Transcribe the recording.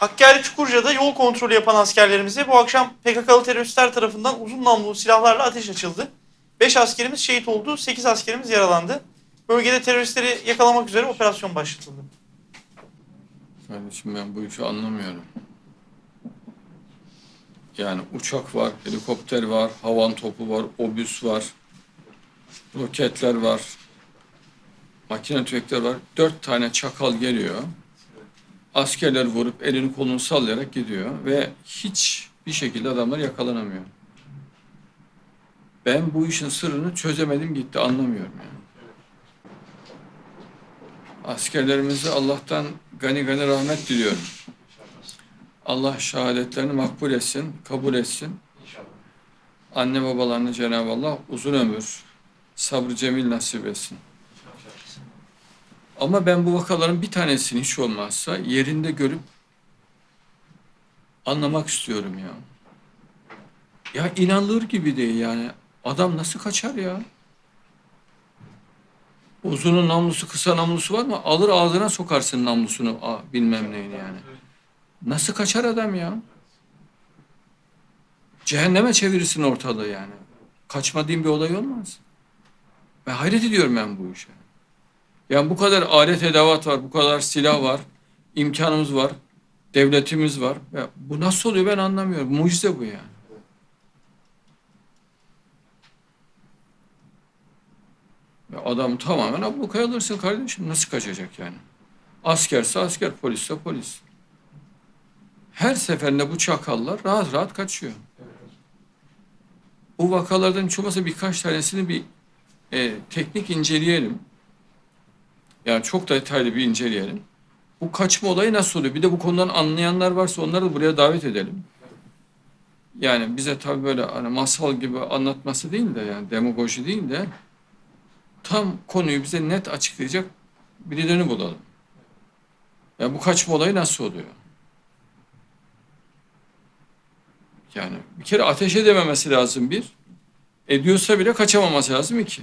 Hakkari Çukurca'da yol kontrolü yapan askerlerimize bu akşam PKK'lı teröristler tarafından uzun namlulu silahlarla ateş açıldı. 5 askerimiz şehit oldu, 8 askerimiz yaralandı. Bölgede teröristleri yakalamak üzere operasyon başlatıldı. Kardeşim ben bu işi anlamıyorum. Yani uçak var, helikopter var, havan topu var, obüs var, roketler var, makine tüfekler var. Dört tane çakal geliyor. Askerler vurup elini kolunu sallayarak gidiyor ve hiç bir şekilde adamlar yakalanamıyor. Ben bu işin sırrını çözemedim gitti anlamıyorum yani. Askerlerimize Allah'tan gani gani rahmet diliyorum. Allah şehadetlerini makbul etsin, kabul etsin. Anne babalarına Cenab-ı Allah uzun ömür, sabrı cemil nasip etsin. Ama ben bu vakaların bir tanesini hiç olmazsa yerinde görüp anlamak istiyorum ya. Ya inanılır gibi değil yani. Adam nasıl kaçar ya? Uzunun namlusu kısa namlusu var mı? Alır ağzına sokarsın namlusunu a, bilmem neyini yani. Nasıl kaçar adam ya? Cehenneme çevirirsin ortalığı yani. Kaçma bir olay olmaz. Ben hayret ediyorum ben bu işe. Yani bu kadar alet edevat var, bu kadar silah var, imkanımız var, devletimiz var. Ya bu nasıl oluyor ben anlamıyorum. Mucize bu yani. Ya adam tamamen ablukaya alırsın kardeşim. Nasıl kaçacak yani? Askerse asker, polisse polis. Her seferinde bu çakallar rahat rahat kaçıyor. Bu vakalardan olmazsa birkaç tanesini bir e, teknik inceleyelim. Yani çok detaylı bir inceleyelim. Bu kaçma olayı nasıl oluyor? Bir de bu konudan anlayanlar varsa onları da buraya davet edelim. Yani bize tabii böyle hani masal gibi anlatması değil de yani demagoji değil de tam konuyu bize net açıklayacak birilerini bulalım. Ya bu kaçma olayı nasıl oluyor? Yani bir kere ateş edememesi lazım bir. Ediyorsa bile kaçamaması lazım iki.